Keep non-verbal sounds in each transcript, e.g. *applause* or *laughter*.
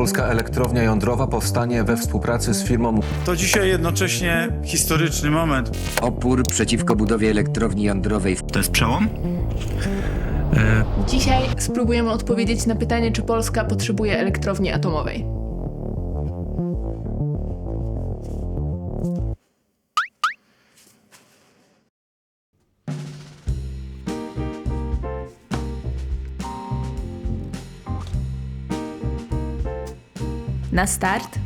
polska elektrownia jądrowa powstanie we współpracy z firmą To dzisiaj jednocześnie historyczny moment. Opór przeciwko budowie elektrowni jądrowej w To jest przełom? Dzisiaj spróbujemy odpowiedzieć na pytanie, czy Polska potrzebuje elektrowni atomowej. Na start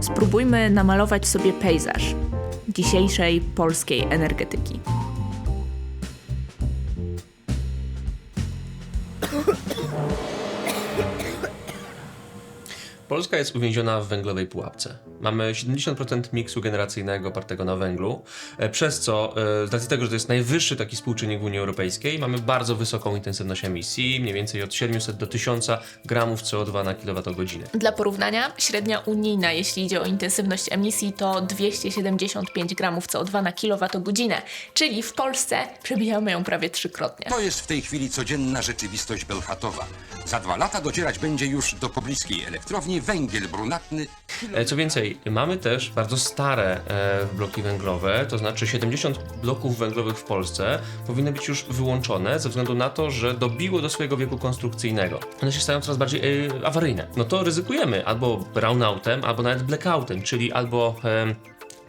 spróbujmy namalować sobie pejzaż dzisiejszej polskiej energetyki. Polska jest uwięziona w węglowej pułapce. Mamy 70% miksu generacyjnego opartego na węglu, e, przez co e, z racji tego, że to jest najwyższy taki współczynnik w Unii Europejskiej, mamy bardzo wysoką intensywność emisji, mniej więcej od 700 do 1000 gramów CO2 na kilowatogodzinę. Dla porównania, średnia unijna, jeśli idzie o intensywność emisji, to 275 gramów CO2 na kilowatogodzinę, czyli w Polsce przebijamy ją prawie trzykrotnie. To jest w tej chwili codzienna rzeczywistość Bełchatowa. Za dwa lata docierać będzie już do pobliskiej elektrowni węgiel brunatny. E, Co więcej, mamy też bardzo stare e, bloki węglowe, to znaczy 70 bloków węglowych w Polsce powinny być już wyłączone ze względu na to, że dobiło do swojego wieku konstrukcyjnego. One się stają coraz bardziej e, awaryjne. No to ryzykujemy albo brownoutem, albo nawet blackoutem, czyli albo em,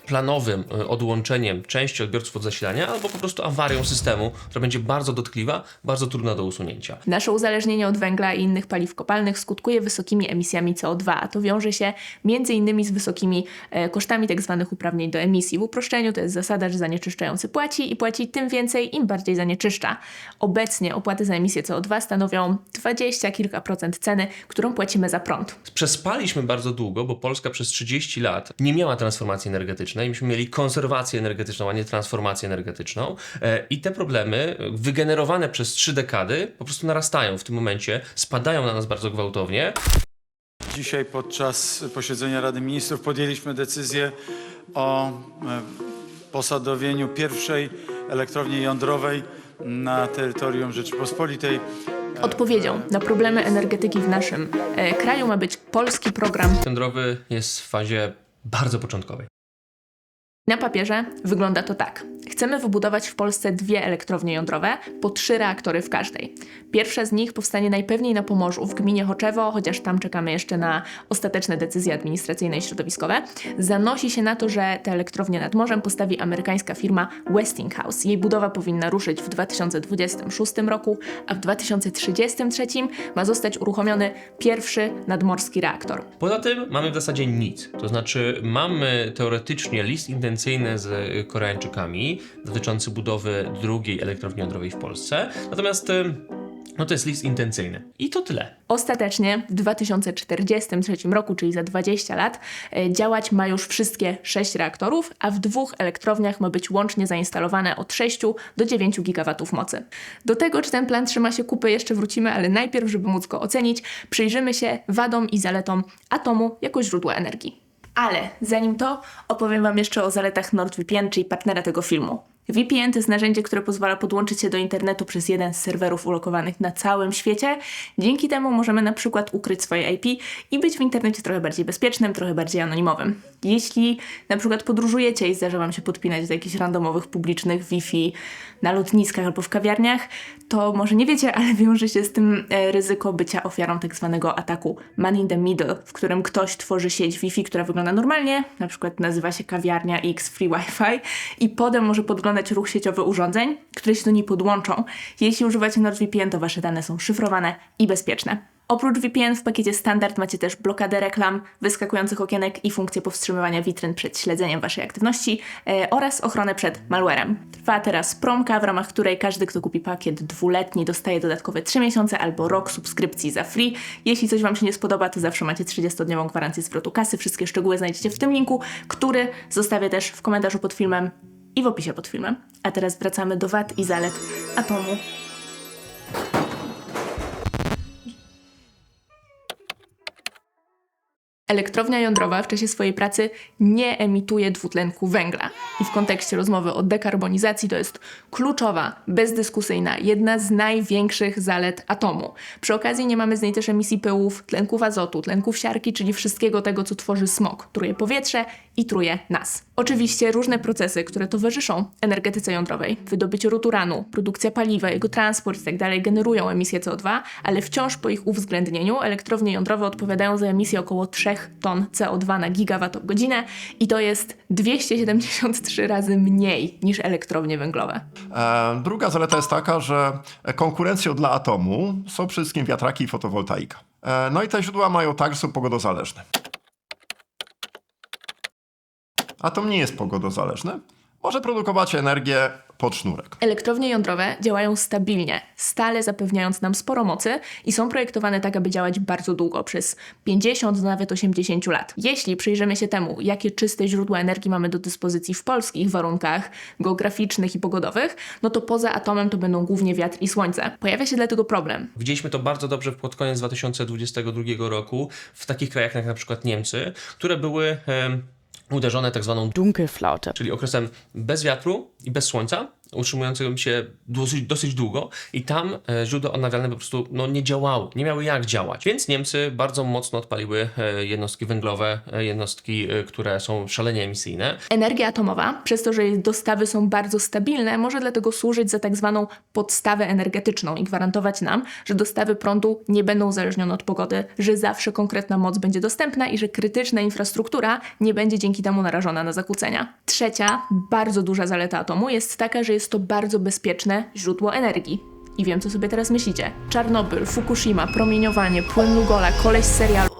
planowym e, odłączeniem części odbiorców od zasilania, albo po prostu awarią systemu, która będzie bardzo dotkliwa, bardzo trudna do usunięcia. Nasze uzależnienie od węgla i innych paliw kopalnych skutkuje wysokimi emisjami CO2, a to wiąże się między innymi z wysokimi e, kosztami tzw. uprawnień do emisji. W uproszczeniu to jest zasada, że zanieczyszczający płaci i płaci tym więcej, im bardziej zanieczyszcza. Obecnie opłaty za emisję CO2 stanowią 20 kilka procent ceny, którą płacimy za prąd. Przespaliśmy bardzo długo, bo Polska przez 30 lat nie miała transformacji energetycznej. Myśmy mieli konserwację energetyczną, a nie transformację energetyczną. E, I te problemy, wygenerowane przez trzy dekady, po prostu narastają w tym momencie, spadają na nas bardzo gwałtownie. Dzisiaj podczas posiedzenia Rady Ministrów podjęliśmy decyzję o e, posadowieniu pierwszej elektrowni jądrowej na terytorium Rzeczypospolitej. Odpowiedzią na problemy energetyki w naszym e, kraju ma być polski program Jądrowy jest w fazie bardzo początkowej. Na papierze wygląda to tak. Chcemy wybudować w Polsce dwie elektrownie jądrowe, po trzy reaktory w każdej. Pierwsza z nich powstanie najpewniej na Pomorzu, w gminie Choczewo, chociaż tam czekamy jeszcze na ostateczne decyzje administracyjne i środowiskowe. Zanosi się na to, że te elektrownie nad morzem postawi amerykańska firma Westinghouse. Jej budowa powinna ruszyć w 2026 roku, a w 2033 ma zostać uruchomiony pierwszy nadmorski reaktor. Poza tym mamy w zasadzie nic. To znaczy, mamy teoretycznie list intencyjny z y, Koreańczykami dotyczący budowy drugiej elektrowni jądrowej w Polsce. Natomiast y, no to jest list intencyjny. I to tyle. Ostatecznie w 2043 roku, czyli za 20 lat, e, działać ma już wszystkie 6 reaktorów, a w dwóch elektrowniach ma być łącznie zainstalowane od 6 do 9 gigawatów mocy. Do tego, czy ten plan trzyma się kupy, jeszcze wrócimy, ale najpierw, żeby móc go ocenić, przyjrzymy się wadom i zaletom atomu jako źródła energii. Ale zanim to, opowiem Wam jeszcze o zaletach NordVPN, czyli partnera tego filmu. VPN to jest narzędzie, które pozwala podłączyć się do internetu przez jeden z serwerów ulokowanych na całym świecie. Dzięki temu możemy na przykład ukryć swoje IP i być w internecie trochę bardziej bezpiecznym, trochę bardziej anonimowym. Jeśli na przykład podróżujecie i zdarza Wam się podpinać do jakichś randomowych publicznych Wi-Fi na lotniskach albo w kawiarniach, to może nie wiecie, ale wiąże się z tym e, ryzyko bycia ofiarą tak zwanego ataku man in the middle, w którym ktoś tworzy sieć Wi-Fi, która wygląda normalnie, na przykład nazywa się kawiarnia X Free Wi-Fi i potem może podglądać ruch sieciowy urządzeń, które się do niej podłączą. Jeśli używacie NordVPN, to wasze dane są szyfrowane i bezpieczne. Oprócz VPN w pakiecie standard macie też blokadę reklam, wyskakujących okienek i funkcję powstrzymywania witryn przed śledzeniem waszej aktywności e, oraz ochronę przed malwarem. Trwa teraz promka, w ramach której każdy, kto kupi pakiet dwuletni dostaje dodatkowe 3 miesiące albo rok subskrypcji za free. Jeśli coś wam się nie spodoba, to zawsze macie 30-dniową gwarancję zwrotu kasy. Wszystkie szczegóły znajdziecie w tym linku, który zostawię też w komentarzu pod filmem i w opisie pod filmem. A teraz wracamy do wad i zalet atomu. Elektrownia jądrowa w czasie swojej pracy nie emituje dwutlenku węgla. I w kontekście rozmowy o dekarbonizacji to jest kluczowa, bezdyskusyjna, jedna z największych zalet atomu. Przy okazji nie mamy z niej też emisji pyłów, tlenków azotu, tlenków siarki, czyli wszystkiego tego, co tworzy smog. Truje powietrze i truje nas. Oczywiście różne procesy, które towarzyszą energetyce jądrowej, wydobycie ruturanu, produkcja paliwa, jego transport itd. generują emisję CO2, ale wciąż po ich uwzględnieniu elektrownie jądrowe odpowiadają za emisję około 3 ton CO2 na gigawattogodzinę i to jest 273 razy mniej niż elektrownie węglowe. E, Druga zaleta jest taka, że konkurencją dla atomu są przede wszystkim wiatraki i fotowoltaika. E, No i te źródła mają tak, że są pogodozależne. Atom nie jest pogodozależny. Może produkować energię pod sznurek. Elektrownie jądrowe działają stabilnie, stale zapewniając nam sporo mocy i są projektowane tak, aby działać bardzo długo, przez 50, nawet 80 lat. Jeśli przyjrzymy się temu, jakie czyste źródła energii mamy do dyspozycji w polskich warunkach geograficznych i pogodowych, no to poza atomem to będą głównie wiatr i słońce. Pojawia się dlatego problem. Widzieliśmy to bardzo dobrze pod koniec 2022 roku w takich krajach jak na przykład Niemcy, które były uderzone tak zwaną Dunkelflaute. czyli okresem bez wiatru i bez słońca, utrzymującym się dosyć, dosyć długo i tam e, źródła odnawialne po prostu no, nie działały, nie miały jak działać. Więc Niemcy bardzo mocno odpaliły e, jednostki węglowe, e, jednostki, które są szalenie emisyjne. Energia atomowa, przez to, że jej dostawy są bardzo stabilne, może dlatego służyć za tak zwaną podstawę energetyczną i gwarantować nam, że dostawy prądu nie będą uzależnione od pogody, że zawsze konkretna moc będzie dostępna i że krytyczna infrastruktura nie będzie dzięki temu narażona na zakłócenia. Trzecia, bardzo duża zaleta atomu jest taka, że jest to bardzo bezpieczne źródło energii. I wiem, co sobie teraz myślicie. Czarnobyl, Fukushima, promieniowanie, płyn Lugola, koleś serialu.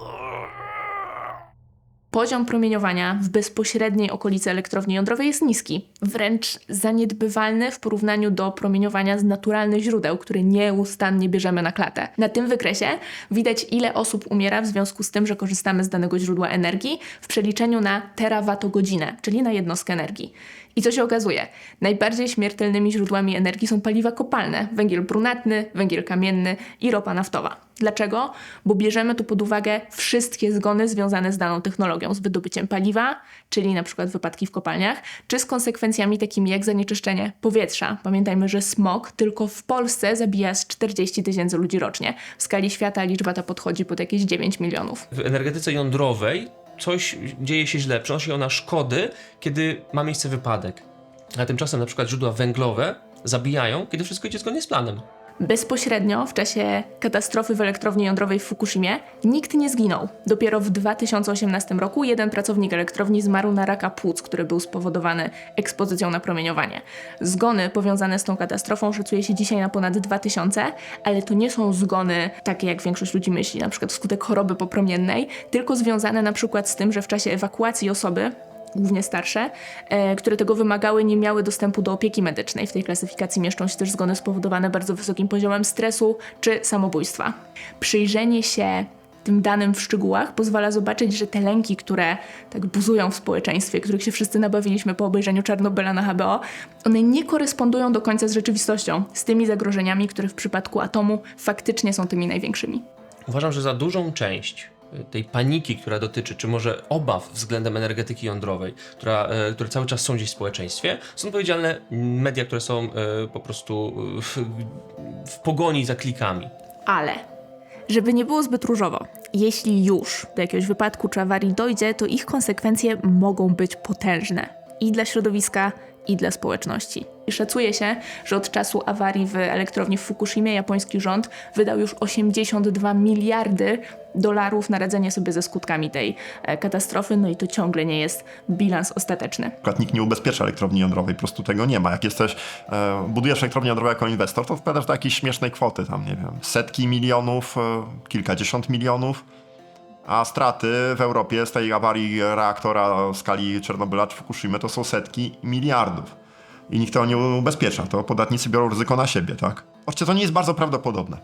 Poziom promieniowania w bezpośredniej okolicy elektrowni jądrowej jest niski, wręcz zaniedbywalny w porównaniu do promieniowania z naturalnych źródeł, które nieustannie bierzemy na klatę. Na tym wykresie widać, ile osób umiera w związku z tym, że korzystamy z danego źródła energii w przeliczeniu na terawatogodzinę, czyli na jednostkę energii. I co się okazuje? Najbardziej śmiertelnymi źródłami energii są paliwa kopalne, węgiel brunatny, węgiel kamienny i ropa naftowa. Dlaczego? Bo bierzemy tu pod uwagę wszystkie zgony związane z daną technologią, z wydobyciem paliwa, czyli na przykład wypadki w kopalniach, czy z konsekwencjami takimi jak zanieczyszczenie powietrza. Pamiętajmy, że smog tylko w Polsce zabija z 40 tysięcy ludzi rocznie. W skali świata liczba ta podchodzi pod jakieś 9 milionów. W energetyce jądrowej coś dzieje się źle, przynosi ona szkody, kiedy ma miejsce wypadek. A tymczasem na przykład źródła węglowe zabijają, kiedy wszystko idzie zgodnie z planem. Bezpośrednio w czasie katastrofy w elektrowni jądrowej w Fukushimie nikt nie zginął. Dopiero w 2018 roku jeden pracownik elektrowni zmarł na raka płuc, który był spowodowany ekspozycją na promieniowanie. Zgony powiązane z tą katastrofą szacuje się dzisiaj na ponad 2000, ale to nie są zgony takie, jak większość ludzi myśli, na przykład wskutek choroby popromiennej, tylko związane na przykład z tym, że w czasie ewakuacji osoby głównie starsze, e, które tego wymagały, nie miały dostępu do opieki medycznej. W tej klasyfikacji mieszczą się też zgony spowodowane bardzo wysokim poziomem stresu czy samobójstwa. Przyjrzenie się tym danym w szczegółach pozwala zobaczyć, że te lęki, które tak buzują w społeczeństwie, których się wszyscy nabawiliśmy po obejrzeniu Czarnobyla na HBO, one nie korespondują do końca z rzeczywistością, z tymi zagrożeniami, które w przypadku atomu faktycznie są tymi największymi. Uważam, że za dużą część tej paniki, która dotyczy, czy może obaw względem energetyki jądrowej, która, e, które cały czas są gdzieś w społeczeństwie, są odpowiedzialne media, które są e, po prostu w, w pogoni za klikami. Ale, żeby nie było zbyt różowo, jeśli już do jakiegoś wypadku czy awarii dojdzie, to ich konsekwencje mogą być potężne i dla środowiska, i dla społeczności. Szacuje się, że od czasu awarii w elektrowni w Fukushimie japoński rząd wydał już 82 miliardy dolarów na radzenie sobie ze skutkami tej e, katastrofy, no i to ciągle nie jest bilans ostateczny. Nikt nie ubezpiecza elektrowni jądrowej, po prostu tego nie ma. Jak jesteś, e, budujesz elektrownię jądrową jako inwestor, to wpadasz do jakiejś śmiesznej kwoty, tam nie wiem, setki milionów, e, kilkadziesiąt milionów, a straty w Europie z tej awarii reaktora w skali Czernobyla czy Fukushimy to są setki miliardów. I nikt tego nie ubezpiecza, to podatnicy biorą ryzyko na siebie, tak? Oczywiście to nie jest bardzo prawdopodobne,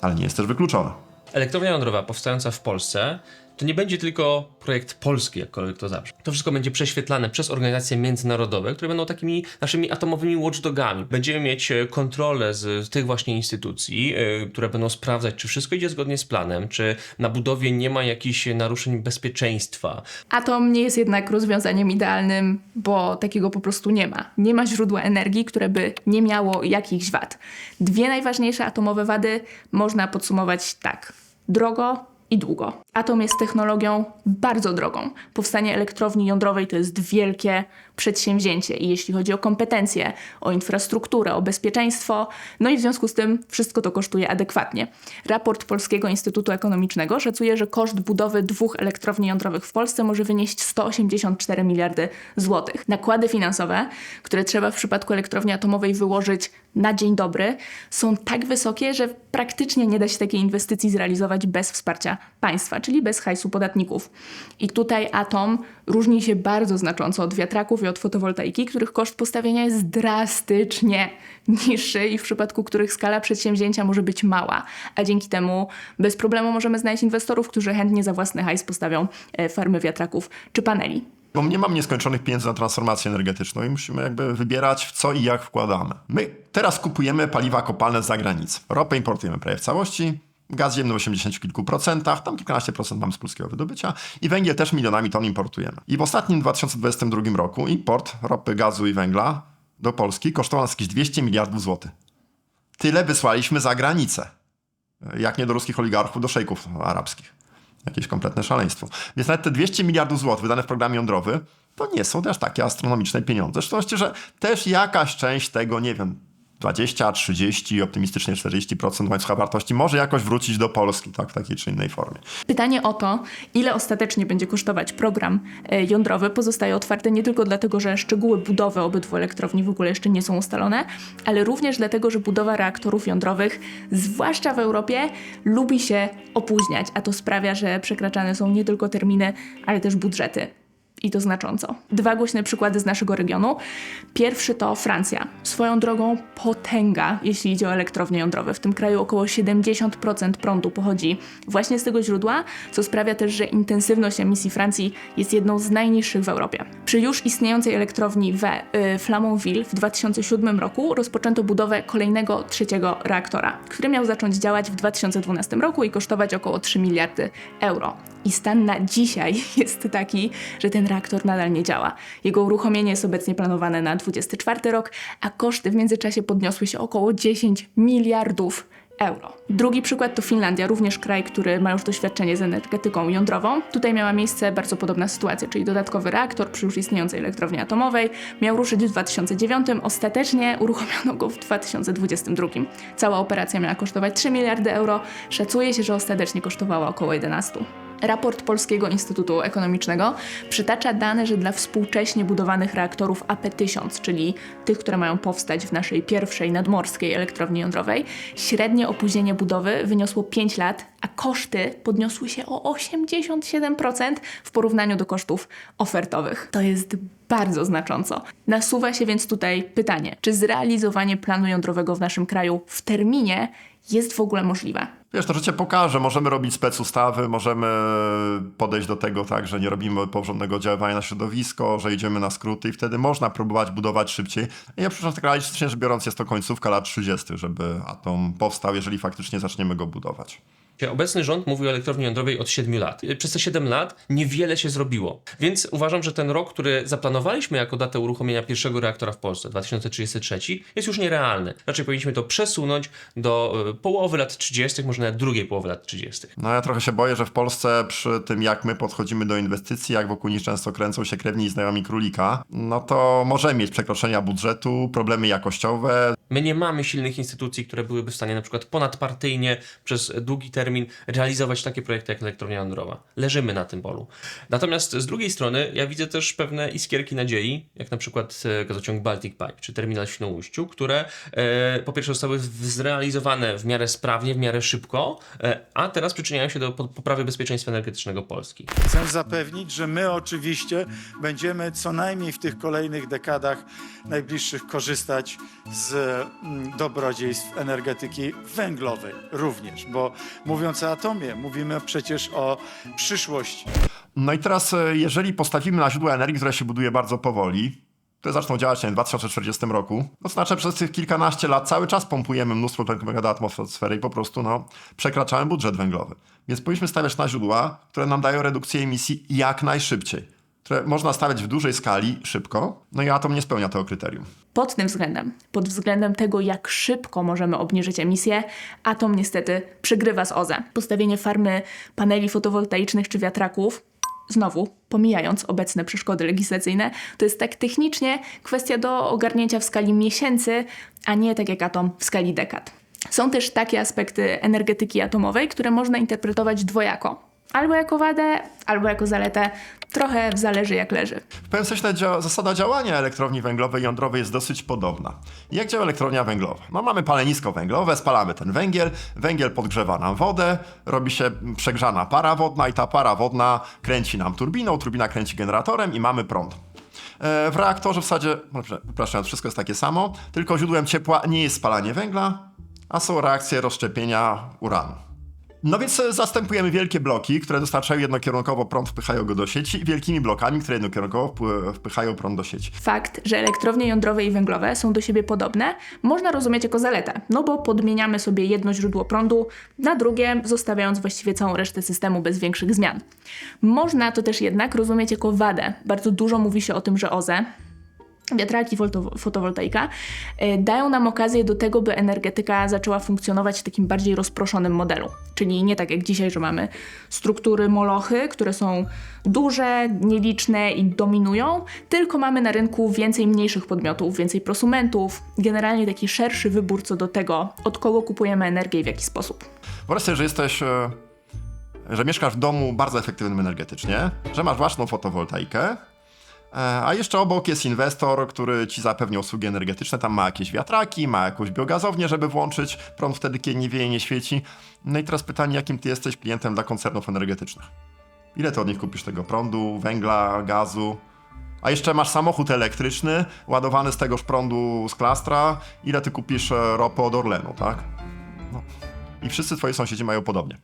ale nie jest też wykluczone. Elektrownia jądrowa powstająca w Polsce to nie będzie tylko projekt polski, jakkolwiek to zabrzmi. To wszystko będzie prześwietlane przez organizacje międzynarodowe, które będą takimi naszymi atomowymi watchdogami. Będziemy mieć e, kontrolę z tych właśnie instytucji, e, które będą sprawdzać, czy wszystko idzie zgodnie z planem, czy na budowie nie ma jakichś naruszeń bezpieczeństwa. Atom nie jest jednak rozwiązaniem idealnym, bo takiego po prostu nie ma. Nie ma źródła energii, które by nie miało jakichś wad. Dwie najważniejsze atomowe wady można podsumować tak: drogo i długo. Atom jest technologią bardzo drogą. Powstanie elektrowni jądrowej to jest wielkie przedsięwzięcie i jeśli chodzi o kompetencje, o infrastrukturę, o bezpieczeństwo, no i w związku z tym wszystko to kosztuje adekwatnie. Raport Polskiego Instytutu Ekonomicznego szacuje, że koszt budowy dwóch elektrowni jądrowych w Polsce może wynieść 184 miliardy złotych. Nakłady finansowe, które trzeba w przypadku elektrowni atomowej wyłożyć na dzień dobry, są tak wysokie, że praktycznie nie da się takiej inwestycji zrealizować bez wsparcia państwa, czyli bez hajsu podatników. I tutaj atom różni się bardzo znacząco od wiatraków i od fotowoltaiki, których koszt postawienia jest drastycznie niższy i w przypadku których skala przedsięwzięcia może być mała, a dzięki temu bez problemu możemy znaleźć inwestorów, którzy chętnie za własny hajs postawią e, farmy wiatraków czy paneli. Bo nie mam nieskończonych pieniędzy na transformację energetyczną i musimy jakby wybierać w co i jak wkładamy. My teraz kupujemy paliwa kopalne z zagranicy. Ropę importujemy prawie w całości, gaz ziemny w 80 kilku procentach, tam kilkanaście procent mamy z polskiego wydobycia i węgiel też milionami ton importujemy. I w ostatnim 2022 roku import ropy, gazu i węgla do Polski kosztował nas jakieś 200 miliardów złotych. Tyle wysłaliśmy za granicę. Jak nie do ruskich oligarchów, do szejków arabskich. Jakieś kompletne szaleństwo. Więc nawet te 200 miliardów złotych wydane w programie jądrowy to nie są też takie astronomiczne pieniądze. Szczęście, że też jakaś część tego, nie wiem, 20, 30, optymistycznie 40% łańcucha wartości może jakoś wrócić do Polski, tak, w takiej czy innej formie. Pytanie o to, ile ostatecznie będzie kosztować program e, jądrowy, pozostaje otwarte nie tylko dlatego, że szczegóły budowy obydwu elektrowni w ogóle jeszcze nie są ustalone, ale również dlatego, że budowa reaktorów jądrowych, zwłaszcza w Europie, lubi się opóźniać, a to sprawia, że przekraczane są nie tylko terminy, ale też budżety. I to znacząco. Dwa głośne przykłady z naszego regionu. Pierwszy to Francja. Swoją drogą potęga, jeśli idzie o elektrownie jądrowe. W tym kraju około 70% prądu pochodzi właśnie z tego źródła, co sprawia też, że intensywność emisji Francji jest jedną z najniższych w Europie. Przy już istniejącej elektrowni we y, Flamanville w 2007 roku rozpoczęto budowę kolejnego trzeciego reaktora, który miał zacząć działać w 2012 roku i kosztować około 3 miliardy euro. I stan na dzisiaj *laughs* jest taki, że ten reaktor nadal nie działa. Jego uruchomienie jest obecnie planowane na 24 rok, a koszty w międzyczasie podniosły się około 10 miliardów euro. Drugi przykład to Finlandia, również kraj, który ma już doświadczenie z energetyką jądrową. Tutaj miała miejsce bardzo podobna sytuacja, czyli dodatkowy reaktor przy już istniejącej elektrowni atomowej miał ruszyć w 2009, ostatecznie uruchomiono go w 2022. Cała operacja miała kosztować 3 miliardy euro, szacuje się, że ostatecznie kosztowała około 11. Raport Polskiego Instytutu Ekonomicznego przytacza dane, że dla współcześnie budowanych reaktorów AP1000, czyli tych, które mają powstać w naszej pierwszej nadmorskiej elektrowni jądrowej, średnie opóźnienie budowy wyniosło 5 lat, a koszty podniosły się o 87% w porównaniu do kosztów ofertowych. To jest bardzo znacząco. Nasuwa się więc tutaj pytanie, czy zrealizowanie planu jądrowego w naszym kraju w terminie jest w ogóle możliwe? Wiesz, to życie pokaże, możemy robić specustawy, możemy podejść do tego tak, że nie robimy porządnego oddziaływania na środowisko, że idziemy na skróty i wtedy można próbować budować szybciej. Ja przypuszczam, tak realistycznie rzecz biorąc jest to końcówka lat 30., żeby atom powstał, jeżeli faktycznie zaczniemy go budować. Obecny rząd mówi o elektrowni jądrowej od 7 lat. Przez te 7 lat niewiele się zrobiło. Więc uważam, że ten rok, który zaplanowaliśmy jako datę uruchomienia pierwszego reaktora w Polsce, 2033, jest już nierealny. Raczej powinniśmy to przesunąć do e, połowy lat 30., może nawet drugiej połowy lat 30. No ja trochę się boję, że w Polsce przy tym jak my podchodzimy do inwestycji, jak wokół nich często kręcą się krewni i znajomi królika, no to możemy mieć przekroczenia budżetu, problemy jakościowe, My nie mamy silnych instytucji, które byłyby w stanie na przykład ponadpartyjnie przez długi termin realizować takie projekty jak elektrownia jądrowa. Leżymy na tym polu. Natomiast z drugiej strony ja widzę też pewne iskierki nadziei, jak na przykład e, gazociąg Baltic Pipe czy terminal w Świnoujściu, które e, po pierwsze zostały zrealizowane w miarę sprawnie, w miarę szybko, e, a teraz przyczyniają się do po- poprawy bezpieczeństwa energetycznego Polski. Chcę zapewnić, że my oczywiście będziemy co najmniej w tych kolejnych dekadach najbliższych korzystać z mm, dobrodziejstw energetyki węglowej również, bo mówiąc o atomie, mówimy przecież o przyszłości. No i teraz, e, jeżeli postawimy na źródła energii, które się buduje bardzo powoli, które zaczną działać w 2040 roku, to znaczy przez tych kilkanaście lat cały czas pompujemy mnóstwo tlenku do atmosfery i po prostu no, przekraczamy budżet węglowy. Więc powinniśmy stawiać na źródła, które nam dają redukcję emisji jak najszybciej. Które można stawiać w dużej skali, szybko, no i atom nie spełnia tego kryterium. Pod tym względem, pod względem tego, jak szybko możemy obniżyć emisję, atom niestety przegrywa z OZE. Postawienie farmy paneli fotowoltaicznych czy wiatraków, znowu pomijając obecne przeszkody legislacyjne, to jest tak technicznie kwestia do ogarnięcia w skali miesięcy, a nie tak jak atom w skali dekad. Są też takie aspekty energetyki atomowej, które można interpretować dwojako. Albo jako wadę, albo jako zaletę. Trochę zależy jak leży. W pewnym sensie dzia- zasada działania elektrowni węglowej i jądrowej jest dosyć podobna. Jak działa elektrownia węglowa? No mamy palenisko węglowe, spalamy ten węgiel, węgiel podgrzewa nam wodę, robi się przegrzana para wodna i ta para wodna kręci nam turbiną, turbina kręci generatorem i mamy prąd. E, W reaktorze w zasadzie, prze- przepraszam, wszystko jest takie samo, tylko źródłem ciepła nie jest spalanie węgla, a są reakcje rozszczepienia uranu. No więc e, zastępujemy wielkie bloki, które dostarczają jednokierunkowo prąd, wpychają go do sieci, wielkimi blokami, które jednokierunkowo wpychają prąd do sieci. Fakt, że elektrownie jądrowe i węglowe są do siebie podobne, można rozumieć jako zaletę, no bo podmieniamy sobie jedno źródło prądu na drugie, zostawiając właściwie całą resztę systemu bez większych zmian. Można to też jednak rozumieć jako wadę. Bardzo dużo mówi się o tym, że OZE, wiatraki, fotowoltaika, y, dają nam okazję do tego, by energetyka zaczęła funkcjonować w takim bardziej rozproszonym modelu. Czyli nie tak jak dzisiaj, że mamy struktury molochy, które są duże, nieliczne i dominują, tylko mamy na rynku więcej mniejszych podmiotów, więcej prosumentów, generalnie taki szerszy wybór co do tego, od kogo kupujemy energię i w jaki sposób. Wyobraź sobie, że jesteś, e, że mieszkasz w domu bardzo efektywnym energetycznie, że masz własną fotowoltaikę, e, a jeszcze obok jest inwestor, który ci zapewni usługi energetyczne, tam ma jakieś wiatraki, ma jakąś biogazownię, żeby włączyć prąd wtedy, kiedy nie wieje, nie świeci. No i teraz pytanie, jakim ty jesteś klientem dla koncernów energetycznych? Ile ty od nich kupisz tego prądu, węgla, gazu? A jeszcze masz samochód elektryczny, ładowany z tegoż prądu z klastra. Ile ty kupisz e, ropy od Orlenu, tak? i wszyscy twoi sąsiedzi mają podobnie.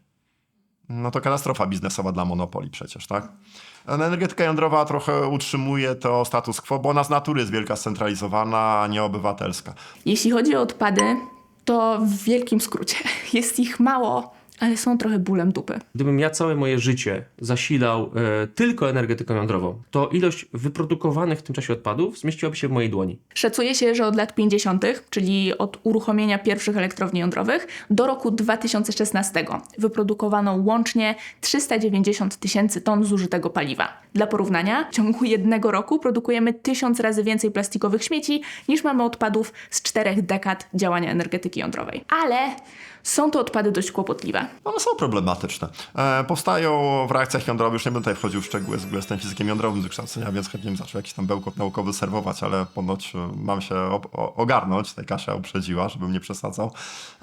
No to katastrofa biznesowa dla monopoli przecież, tak? Energetyka jądrowa trochę utrzymuje to status quo, bo ona z natury jest wielka, scentralizowana, a nie obywatelska. Jeśli chodzi o odpady, to w wielkim skrócie *laughs* jest ich mało, ale są trochę bólem dupy. Gdybym ja całe moje życie zasilał e, tylko energetyką jądrową, to ilość wyprodukowanych w tym czasie odpadów zmieściłaby się w mojej dłoni. Szacuje się, że od lat 50., czyli od uruchomienia pierwszych elektrowni jądrowych, do roku 2016 wyprodukowano łącznie 390 tysięcy ton zużytego paliwa. Dla porównania, w ciągu jednego roku produkujemy tysiąc razy więcej plastikowych śmieci niż mamy odpadów z czterech dekad działania energetyki jądrowej. Ale są to odpady dość kłopotliwe. One są problematyczne. E, powstają w reakcjach jądrowych, już nie będę tutaj wchodził w szczegóły, z jestem fizykiem jądrowym z wykształcenia, więc chętnie bym zaczął jakiś tam bełkot naukowy serwować, ale ponoć e, mam się ogarnąć, tutaj Kasia uprzedziła, żebym nie przesadzał.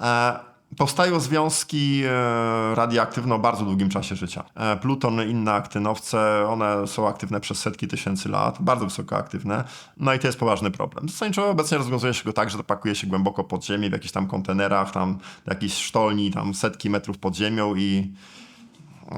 E, Powstają związki e, radioaktywne o bardzo długim czasie życia. E, Pluton inne aktynowce, one są aktywne przez setki tysięcy lat, bardzo wysoko aktywne, no i to jest poważny problem. Zasadniczo obecnie rozwiązuje się go tak, że pakuje się głęboko pod ziemię, w jakichś tam kontenerach, tam jakichś sztolni, tam setki metrów pod ziemią i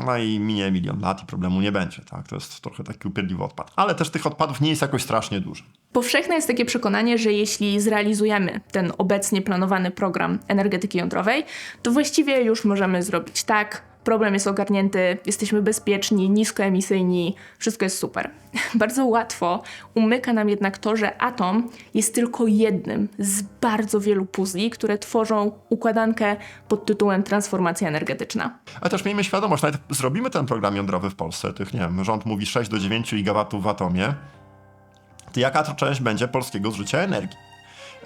no i minie milion lat i problemu nie będzie, tak? To jest trochę taki upierdliwy odpad. Ale też tych odpadów nie jest jakoś strasznie dużo. Powszechne jest takie przekonanie, że jeśli zrealizujemy ten obecnie planowany program energetyki jądrowej, to właściwie już możemy zrobić tak. Problem jest ogarnięty, jesteśmy bezpieczni, niskoemisyjni, wszystko jest super. *laughs* Bardzo łatwo umyka nam jednak to, że atom jest tylko jednym z bardzo wielu puzli, które tworzą układankę pod tytułem transformacja energetyczna. Ale też miejmy świadomość, nawet zrobimy ten program jądrowy w Polsce, tych, nie wiem, rząd mówi 6 do 9 gigawatów w atomie, to jaka to część będzie polskiego zużycia energii?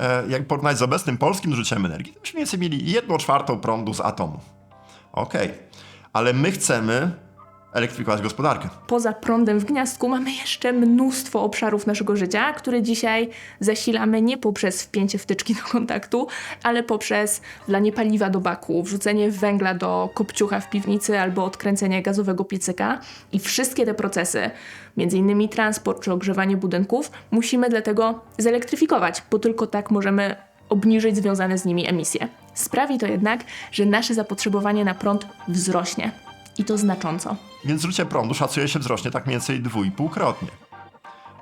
E, jak porównać z obecnym polskim zużyciem energii, to byśmy mniej więcej mieli 1 czwartą prądu z atomu. Okej, ale my chcemy elektryfikować gospodarkę. Poza prądem w gniazdku mamy jeszcze mnóstwo obszarów naszego życia, które dzisiaj zasilamy nie poprzez wpięcie wtyczki do kontaktu, ale poprzez wlanie paliwa do baku, wrzucenie węgla do kopciucha w piwnicy albo odkręcenie gazowego piecyka. I wszystkie te procesy, innymi transport czy ogrzewanie budynków, musimy dlatego zelektryfikować, bo tylko tak możemy obniżyć związane z nimi emisje. Sprawi to jednak, że nasze zapotrzebowanie na prąd wzrośnie. I to znacząco. Więc zużycie prądu szacuje się wzrośnie tak mniej więcej dwójpółkrotnie.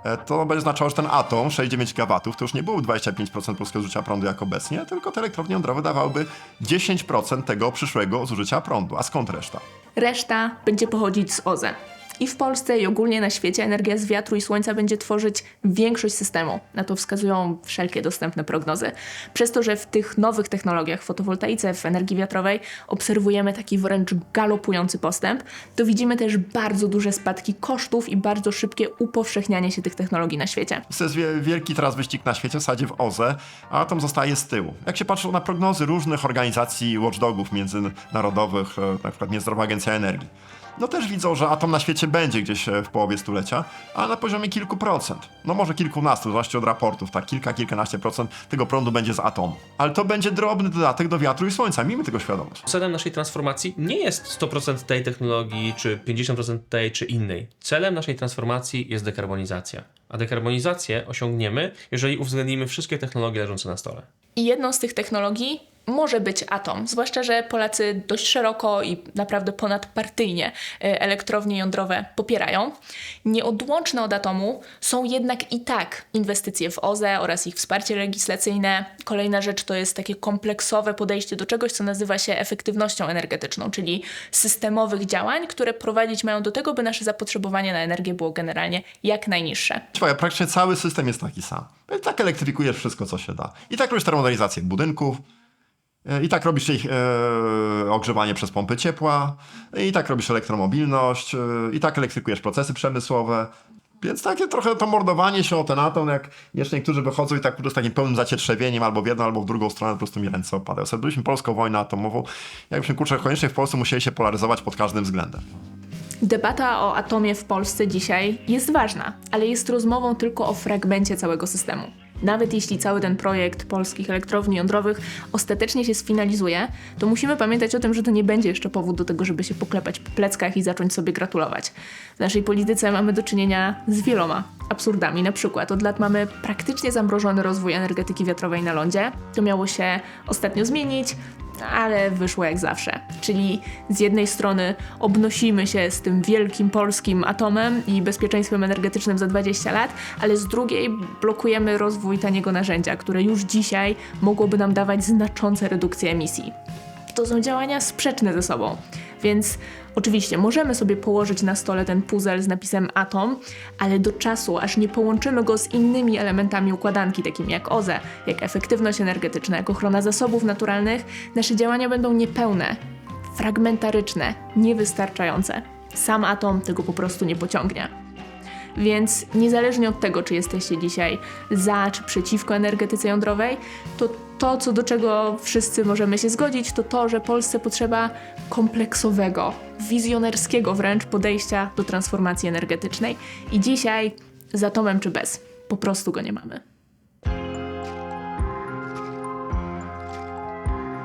E, To będzie oznaczało, że ten atom 6,9 GW to już nie było 25% polskiego zużycia prądu jak obecnie, tylko te elektrownie jądrowe dawałyby 10% tego przyszłego zużycia prądu. A skąd reszta? Reszta będzie pochodzić z OZE. I w Polsce i ogólnie na świecie energia z wiatru i słońca będzie tworzyć większość systemu. Na to wskazują wszelkie dostępne prognozy. Przez to, że w tych nowych technologiach, w fotowoltaice, w energii wiatrowej obserwujemy taki wręcz galopujący postęp, to widzimy też bardzo duże spadki kosztów i bardzo szybkie upowszechnianie się tych technologii na świecie. To jest wie- wielki teraz wyścig na świecie, w zasadzie w OZE, a atom zostaje z tyłu. Jak się patrzy na prognozy różnych organizacji watchdogów międzynarodowych, e, na przykład Międzynarodowa Agencja Energii, no też widzą, że atom na świecie będzie gdzieś e, w połowie stulecia, ale na poziomie kilku procent. No może kilkunastu, w zależności od raportów, tak, kilka, kilkanaście procent tego prądu będzie z atomu. Ale to będzie drobny dodatek do wiatru i słońca, miejmy tego świadomość. Celem naszej transformacji nie jest 100% tej technologii, czy 50% tej, czy innej. Celem naszej transformacji jest dekarbonizacja. A dekarbonizację osiągniemy, jeżeli uwzględnimy wszystkie technologie leżące na stole. I jedną z tych technologii może być atom, zwłaszcza, że Polacy dość szeroko i naprawdę ponadpartyjnie e, elektrownie jądrowe popierają. Nieodłączne od atomu są jednak i tak inwestycje w OZE oraz ich wsparcie legislacyjne. Kolejna rzecz to jest takie kompleksowe podejście do czegoś, co nazywa się efektywnością energetyczną, czyli systemowych działań, które prowadzić mają do tego, by nasze zapotrzebowanie na energię było generalnie jak najniższe. Słuchaj, praktycznie cały system jest taki sam. Tak elektryfikujesz wszystko, co się da. I tak robisz termomodernizację budynków, i tak robisz ich e, ogrzewanie przez pompy ciepła, i tak robisz elektromobilność, e, i tak elektrykujesz procesy przemysłowe. Więc takie trochę to mordowanie się o ten atom, jak jeszcze niektórzy wychodzą i tak prostu takim pełnym zacietrzewieniem albo w jedną, albo w drugą stronę po prostu mi ręce opadają. Sobie byliśmy polską wojnę atomową, jakbyśmy kurczę koniecznie w Polsce musieli się polaryzować pod każdym względem. Debata o atomie w Polsce dzisiaj jest ważna, ale jest rozmową tylko o fragmencie całego systemu. Nawet jeśli cały ten projekt polskich elektrowni jądrowych ostatecznie się sfinalizuje, to musimy pamiętać o tym, że to nie będzie jeszcze powód do tego, żeby się poklepać po pleckach i zacząć sobie gratulować. W naszej polityce mamy do czynienia z wieloma absurdami. Na przykład od lat mamy praktycznie zamrożony rozwój energetyki wiatrowej na lądzie. To miało się ostatnio zmienić, ale wyszło jak zawsze. Czyli z jednej strony obnosimy się z tym wielkim polskim atomem i bezpieczeństwem energetycznym za 20 lat, ale z drugiej blokujemy rozwój taniego narzędzia, które już dzisiaj mogłoby nam dawać znaczące redukcje emisji. To są działania sprzeczne ze sobą. Więc oczywiście możemy sobie położyć na stole ten puzzle z napisem atom, ale do czasu, aż nie połączymy go z innymi elementami układanki, takimi jak OZE, jak efektywność energetyczna, jak ochrona zasobów naturalnych, nasze działania będą niepełne, fragmentaryczne, niewystarczające. Sam atom tego po prostu nie pociągnie. Więc niezależnie od tego, czy jesteście dzisiaj za czy przeciwko energetyce jądrowej, to to, co do czego wszyscy możemy się zgodzić, to to, że Polsce potrzeba kompleksowego, wizjonerskiego wręcz podejścia do transformacji energetycznej. I dzisiaj, z atomem czy bez, po prostu go nie mamy.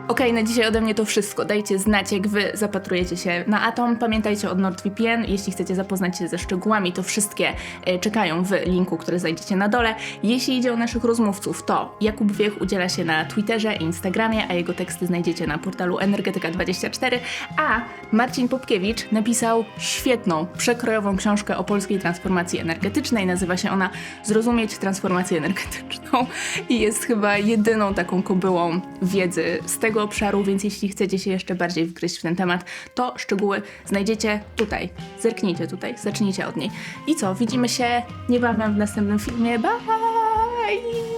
Okej, na dzisiaj ode mnie to wszystko. Dajcie znać, jak wy zapatrujecie się na Atom. Pamiętajcie o NordVPN. Jeśli chcecie zapoznać się ze szczegółami, to wszystkie e, czekają w linku, który znajdziecie na dole. Jeśli idzie o naszych rozmówców, to Jakub Wiech udziela się na Twitterze i Instagramie, a jego teksty znajdziecie na portalu Energetyka24, a Marcin Popkiewicz napisał świetną, przekrojową książkę o polskiej transformacji energetycznej. Nazywa się ona Zrozumieć transformację energetyczną i jest chyba jedyną taką kobyłą wiedzy z tego obszaru, więc jeśli chcecie się jeszcze bardziej wgryźć w ten temat, to szczegóły znajdziecie tutaj. Zerknijcie tutaj, zacznijcie od niej. I co, widzimy się niebawem w następnym filmie. Bye!